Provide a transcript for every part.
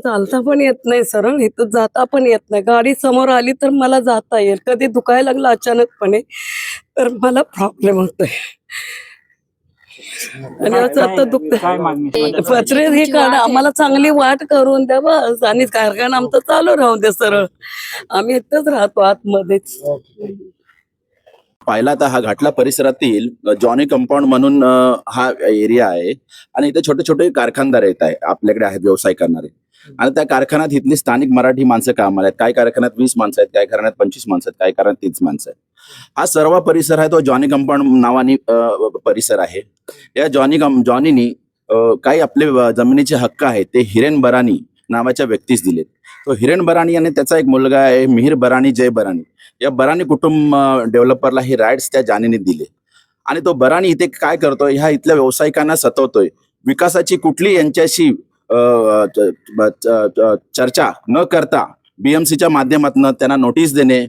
चालता पण येत नाही सरळ इथं जाता पण येत नाही. गाडी समोर आली तर मला जाता येईल. कधी दुखायला लागलं अचानकपणे तर मला प्रॉब्लेम होतोय. आणि असं आता दुखत पत्रे हे काढा. आम्हाला चांगली वाट करून द्या बस. आणि कारखाना आमचं चालू राहू दे सरळ. आम्ही इथंच राहतो आतमध्येच. पाहिला तर हा घाटला परिसरातील जॉनी कंपाऊंड म्हणून हा एरिया आहे. आणि इथे छोटे छोटे कारखानदार येत आहे. आपल्याकडे आहेत व्यवसाय करणारे. आणि त्या कारखान्यात इथली स्थानिक मराठी माणसं कामाला आहेत. काही कारखान्यात वीस माणसं आहेत काही कारखान्यात पंचवीस माणसं आहेत काही कारखान्यात तीस माणसं आहेत. हा सर्व परिसर आहे तो जॉनी कंपाऊंड नावाने परिसर आहे. या जॉनी कं जॉनीनी काही आपले जमिनीचे हक्क आहेत ते हिरेन बरानी नावाच्या व्यक्तीस दिलेत. तो हिरेन बराणी आणि त्याचा एक मुलगा आहे मिहिर बराणी जय बराणी या बराणी कुटुंब डेव्हलपरला हे राईट्स त्या जानीने दिले. आणि तो बराणी इथे काय करतोय? ह्या इथल्या व्यावसायिकांना सतवतोय. विकासाची कुठली यांच्याशी चर्चा न करता बीएमसीच्या माध्यमातून त्यांना नोटीस देणे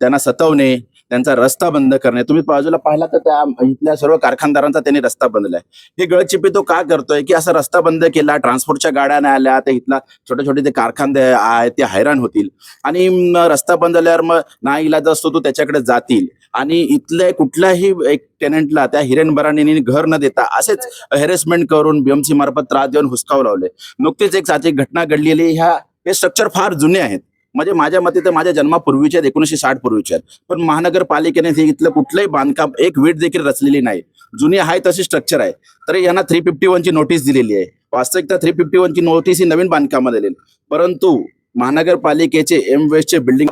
त्यांना सतवणे त्यांचा रस्ता बंद करणे. तुम्ही बाजूला पाहिला तर त्या इथल्या सर्व कारखानदारांचा त्यांनी रस्ता बंदलाय. हे गळचिपी तो का करतोय? की असा रस्ता बंद केला ट्रान्सपोर्टच्या गाड्या नाही आल्या तर इथला छोटे छोटे ते कारखानदे आहेत ते हैराण होतील. आणि रस्ता बंद झाल्यावर मग ना इलाज असतो तो त्याच्याकडे जातील. आणि इथल्या कुठल्याही एक टेनंटला त्या हिरेन बराणीने घर न देता असेच हॅरेसमेंट करून बीएमसी मार्फत त्रास देऊन हुसकावू लावले. नुकतीच एक साची घटना घडलेली ह्या हे स्ट्रक्चर फार जुने आहेत. म्हणजे माझ्या मते तर माझ्या जन्मापूर्वीचे आहेत एकोणीसशे साठ पूर्वीचे आहेत. पण महानगरपालिकेने हे इथलं कुठलंही बांधकाम एक वीट देखील रचलेली नाही. जुनी आहे तशी स्ट्रक्चर आहे. तरी यांना थ्री फिफ्टी वनची नोटीस दिलेली आहे. वास्तविकता थ्री फिफ्टी वनची नोटीस ही नवीन बांधकामाला दिलेली परंतु महानगरपालिकेचे एम वेस्टचे बिल्डिंग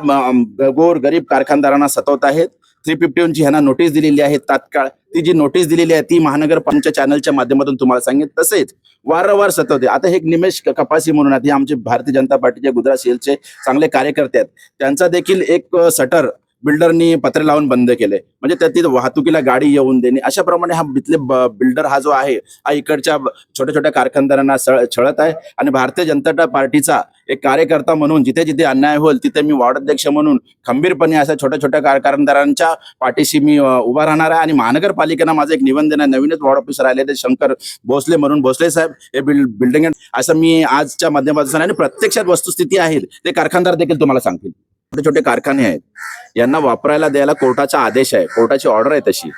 गोर गरीब कारखानदारांना सतवत आहेत. थ्री फिफ्टी ह्यांना नोटीस दिलेली आहे तात्काळ. ती जी नोटीस दिलेली आहे ती महानगरपालिकेच्या चॅनलच्या माध्यमातून तुम्हाला सांगेल तसेच वारंवार सतवते. आता हे एक निमेश कपासी म्हणून आहेत. हे आमचे भारतीय जनता पार्टीचे गुजरात सेलचे चांगले कार्यकर्ते आहेत. त्यांचा देखील एक सटर बिल्डरनी पत्रे लावून बंद केले. म्हणजे त्या तिथे वाहतुकीला गाडी येऊन देणे. अशा प्रमाणे हा इथले बिल्डर हा जो आहे हा इकडच्या छोट्या छोट्या कारखानदारांना छळत आहे. आणि भारतीय जनता पार्टीचा एक कार्यकर्ता म्हणून जिथे जिथे अन्याय होईल तिथे मी वॉर्ड अध्यक्ष म्हणून खंबीरपणे अशा छोट्या छोट्या कारखानदारांच्या पाठीशी मी उभा राहणार आहे. आणि महानगरपालिकेनं माझं एक निवेदन आहे. नवीनच वॉर्ड ऑफिसर आले ते शंकर भोसले म्हणून. भोसले साहेब हे बिल बिल्डिंग असं मी आजच्या माध्यमातून आणि प्रत्यक्षात वस्तुस्थिती आहे ते कारखानदार देखील तुम्हाला सांगतील. छोटे छोटे कारखाने आहेत. यांना वापरायला द्यायला कोर्टाचा आदेश आहे. कोर्टाची ऑर्डर आहे तशी.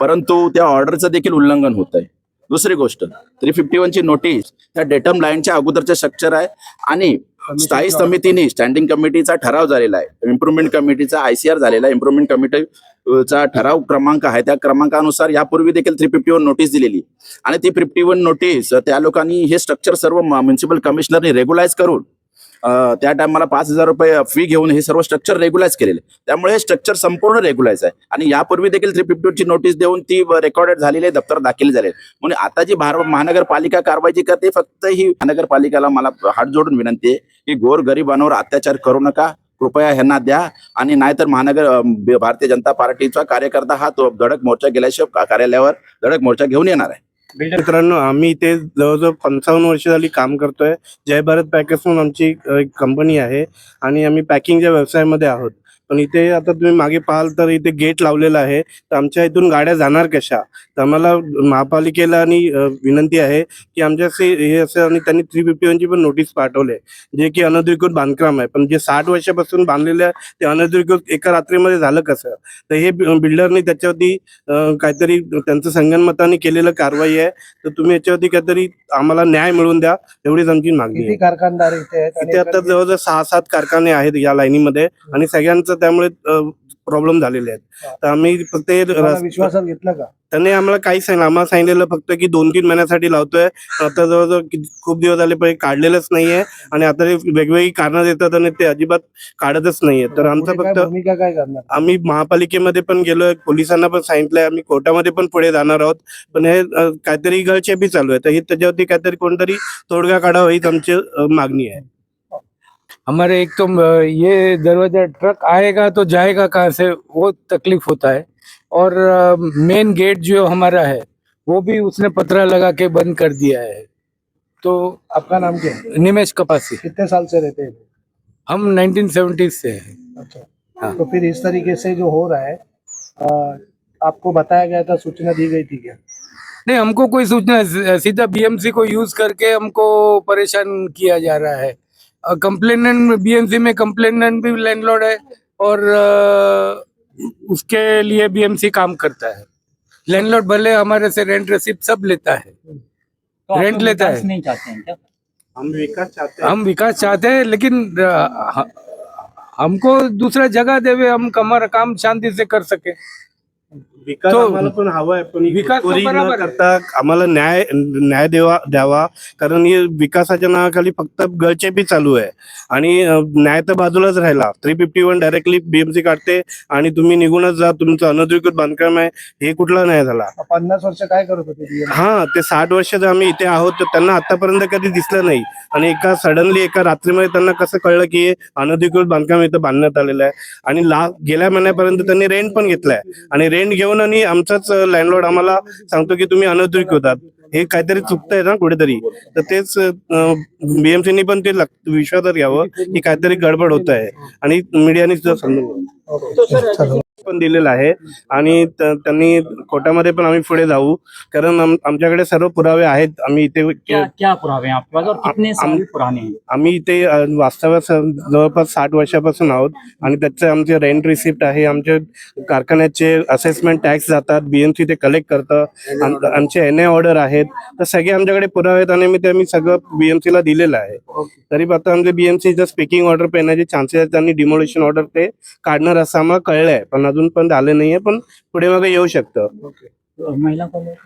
परंतु त्या ऑर्डरचं देखील उल्लंघन होत आहे दुसरी गोष्ट थ्री फिफ्टी वनची नोटीस त्या डेटम लाईनच्या अगोदरचे स्ट्रक्चर आहे आणि स्थायी समितीने स्टँडिंग कमिटीचा ठराव झालेला आहे. इम्प्रुव्हमेंट कमिटीचा आयसीआर झालेला आहे. इम्प्रुव्हमेंट कमिटी चा ठराव क्रमांक आहे. त्या क्रमांकानुसार यापूर्वी देखील थ्री फिफ्टी वन नोटीस दिलेली. आणि ती फिफ्टी वन नोटीस त्या लोकांनी हे स्ट्रक्चर सर्व म्युन्सिपल कमिशनरने रेग्युलाइज करून त्या टायमाला पाच हजार रुपये फी घेऊन हे सर्व स्ट्रक्चर रेग्युलाइज केलेले. त्यामुळे हे स्ट्रक्चर संपूर्ण रेग्युलाइज आहे. आणि यापूर्वी देखील थ्री फिफ्टी ची नोटीस देऊन ती रेकॉर्डेड झालेली आहे दप्तर दाखल झाले म्हणून आता जी भार महानगरपालिका कारवाई जी करते फक्त ही महानगरपालिकेला मला हात जोडून विनंती आहे की गोर गरिबांवर अत्याचार करू नका. कृपया ह्यांना द्या. आणि नाहीतर महानगर भारतीय जनता पार्टीचा कार्यकर्ता हा तो धडक मोर्चा गेल्याशिवाय कार्यालयावर धडक मोर्चा घेऊन येणार आहे. मित्रांनो आम्ही इथे जवळजवळ पंचावन्न वर्ष झाली काम करतोय. जय भारत पॅकेज म्हणून आमची एक कंपनी आहे आणि आम्ही पॅकिंगच्या व्यवसायामध्ये आहोत. पण इथे आता तुम्ही मागे पाहाल तर इथे गेट लावलेलं आहे. तर आमच्या इथून गाड्या जाणार कशा? तर आम्हाला महापालिकेला आणि विनंती आहे की आमच्या हे असं आणि त्यांनी थ्री फिफ्टी वनची पण नोटीस पाठवले. जे की अनधिकृत बांधकाम आहे. पण जे साठ वर्षापासून बांधलेले आहे ते अनधिकृत एका रात्रीमध्ये झालं कसं? तर हे बिल्डरने त्याच्यावरती काहीतरी त्यांचं संगनमताने केलेलं कारवाई आहे. तर तुम्ही याच्यावरती काहीतरी आम्हाला न्याय मिळवून द्या एवढीच आमची मागणी आहे. कारखानदार इथे आता जवळजवळ सहा सात कारखाने आहेत या लाईनीमध्ये. आणि सगळ्यांचं त्यामुळे प्रॉब्लेम झालेले आहेत. तर आम्ही फक्त विश्वासात घेतलं का? त्यांनी आम्हाला काही सांगितलं आम्हाला सांगितलेलं फक्त की दोन तीन महिन्यासाठी लावतोय. आता जवळजवळ खूप दिवस झाले पण काढलेलंच नाहीये. आणि आता ते वेगवेगळी कारणं देतात आणि ते अजिबात काढतच नाहीये. तर आमचं फक्त भूमिका काय करणार? आम्ही महापालिकेमध्ये पण गेलोय पोलिसांना पण सांगितलंय आम्ही कोर्टामध्ये पण पुढे जाणार आहोत. पण हे काहीतरी गळचेपी चालू आहे. तर ही त्याच्यावरती काहीतरी कोणतरी तोडगा काढावा हीच आमची मागणी आहे. हमारे एक तो ये दरवाज़ा ट्रक आएगा तो जाएगा कहाँ से वो तकलीफ़ होता है। और मेन गेट जो हमारा है वो भी उसने पतरा लगा के बंद कर दिया है। तो आपका नाम क्या है? निमेश कपासी। कितने साल से रहते हैं? हम 1970 से हैं। अच्छा। हाँ। तो फिर इस तरीके से जो हो रहा है अ, आपको बताया गया था सूचना दी गई थी क्या? नहीं हमको कोई सूचना सीधा बीएमसी को यूज़ करके हमको परेशान किया जा रहा है। कंप्लेनेंट बीएमसी में कंप्लेनेंट भी लैंडलॉर्ड है और उसके लिए बीएमसी काम करता है। लैंडलॉर्ड भले हमारे से रेंट रिसिप्ट सब लेता है। तो रेंट लेता है। नहीं चाहते हैं क्या? हम विकास चाहते हैं। हम विकास चाहते हैं लेकिन हमको दूसरा जगह देवे हम हमारा काम शांति से कर सके। विकास तो- आम्हाला पण हवा आहे पण विकास तो चोरी न बराबर आहे. करता आम्हाला न्याय न्याय देवा द्यावा. कारण हे विकासाच्या नावाखाली फक्त गळचेपी चालू आहे. आणि अ, न्याय तर बाजूलाच राहिला. Three fifty one directly BMC काढते आणि तुम्ही निघूनच जा. तुमचं अनधिकृत बांधकाम आहे. हे कुठला न्याय झाला? पन्नास वर्ष काय करत होते BM? हा ते साठ वर्ष जर आम्ही इथे आहोत. तर त्यांना आतापर्यंत कधी दिसलं नाही. आणि एका सडनली एका रात्रीमध्ये त्यांना कसं कळलं की हे अनधिकृत बांधकाम इथं बांधण्यात आलेलं आहे. आणि ला गेल्या महिन्यापर्यंत त्यांनी रेंट पण घेतलाय. आणि रेंट घेऊन आणि आमचाच लँडलॉर्ड आम्हाला सांगतो की तुम्ही अनधिकृत होतात. हे काहीतरी चुकतंय ना कुठेतरी. तर तेच बीएमसीनी पण ते विश्वासात घ्यावं की काहीतरी गडबड होत आहे आणि मीडियाने सुद्धा समजून घ्यावं. पण दिलेलं आहे. आणि त्यांनी कोर्टामध्ये पण आम्ही पुढे जाऊ. कारण आम- आमच्याकडे सर्व पुरावे आहेत. आम्ही इथे क्या क्या पुरावे आम्ही इथे अ, वास्तव्यात स- जवळपास साठ वर्षापासून आहोत. आणि त्याचे आमचे रेंट रिसिप्ट आहे. आमचे कारखान्याचे असेसमेंट टॅक्स जातात. बीएमसी ते कलेक्ट करतं. आम- आमचे एन ए ऑर्डर आहेत. तर सगळे आमच्याकडे पुरावे आहेत आणि मी ते आम्ही सगळं बीएमसी ला दिलेलं आहे. तरी पण आता आमचे बीएमसी स्पीकिंग ऑर्डर पेण्याचे चान्सेस आहेत. त्यांनी डिमोलेशन ऑर्डर ते काढणार असं आम्हाला कळलंय. पण अजून पण झालं नाहीये पण पुढे मागे येऊ शकतं. महिला कॉलेज